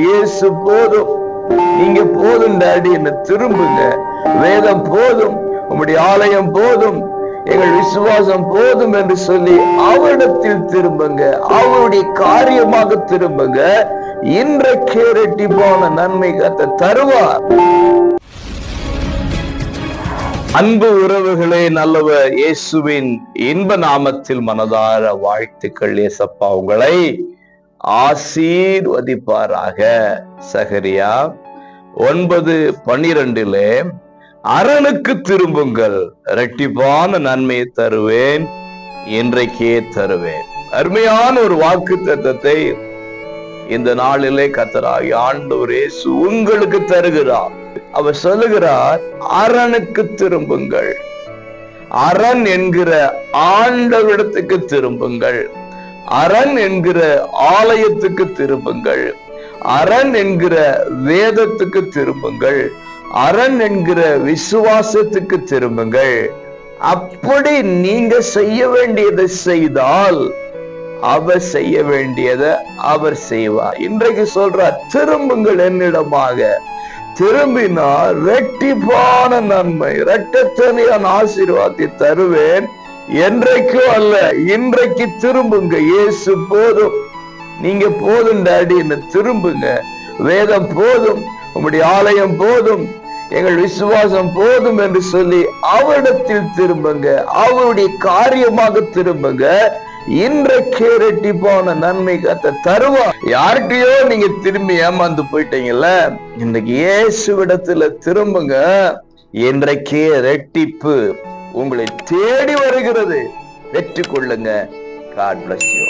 இயேசு போதும். நீங்க போதும் டாடி என்ன திரும்புங்க. வேதம் போதும் உங்களுடைய ஆலயம் போதும் எங்கள் விசுவாசம் போதும் என்று சொல்லி அவரிடத்தில் திரும்புங்க. அவருடைய காரியமாக திரும்புங்க. இன்றைக்கே ரெட்டிப்பான நன்மை கத்த தருவார். அன்பு உறவுகளே நல்லவர் இயேசுவின் இன்ப நாமத்தில் மனதார வாழ்த்துக்கள் ஏசப்பா உங்களை ஆசீர்வதிப்பாராக. சகரியா ஒன்பது பன்னிரண்டிலே அரணுக்கு திரும்புங்கள். இரட்டிப்பான நன்மையை தருவேன் இன்றைக்கே தருவேன். அருமையான ஒரு வாக்கு தத்தத்தை இந்த நாளிலே கத்தராகி ஆண்டவரே உங்களுக்கு தருகிறார். அவர் சொல்லுகிறார் அரணுக்கு திரும்புங்கள். அரண் என்கிற ஆண்டவரிடத்துக்கு திரும்புங்கள். அரண் என்கிற ஆலயத்துக்கு திரும்புங்கள். அரண் என்கிற வேதத்துக்கு திரும்புங்கள். அரண் என்கிற விசுவாசத்துக்கு திரும்புங்கள். அப்படி நீங்க செய்ய வேண்டியதை செய்தால் அவர் செய்ய வேண்டியதை அவர் செய்வார். இன்றைக்கு சொல்றார் திரும்புங்கள் என்னிடமாக. திரும்பினால் ரெட்டிப்பான நன்மை இரட்டத்தனையான ஆசீர்வாதத்தை தருவேன். என்றைக்கும் அல்ல இன்றைக்கு திரும்புங்க. இயேசு போதும். நீங்க போதும் டாடி என்ன திரும்புங்க. வேதம் போதும் உங்களுடைய ஆலயம் போதும் எங்கள் விசுவாசம் போதும் என்று சொல்லி அவரிடத்தில் திரும்புங்க. அவருடைய காரியமாக திரும்புங்க. இன்றைக்கே ரெட்டிப்பான நன்மை கத்த தருவா யார்கிட்டயோ நீங்க திரும்பி ஏமாந்து போயிட்டீங்கல்ல? இன்னைக்கு இயேசுவிடத்துல திரும்புங்க. இன்றைக்கே ரெட்டிப்பு உங்களை தேடி வருகிறது. வெற்றி கொள்ளுங்க. God bless you.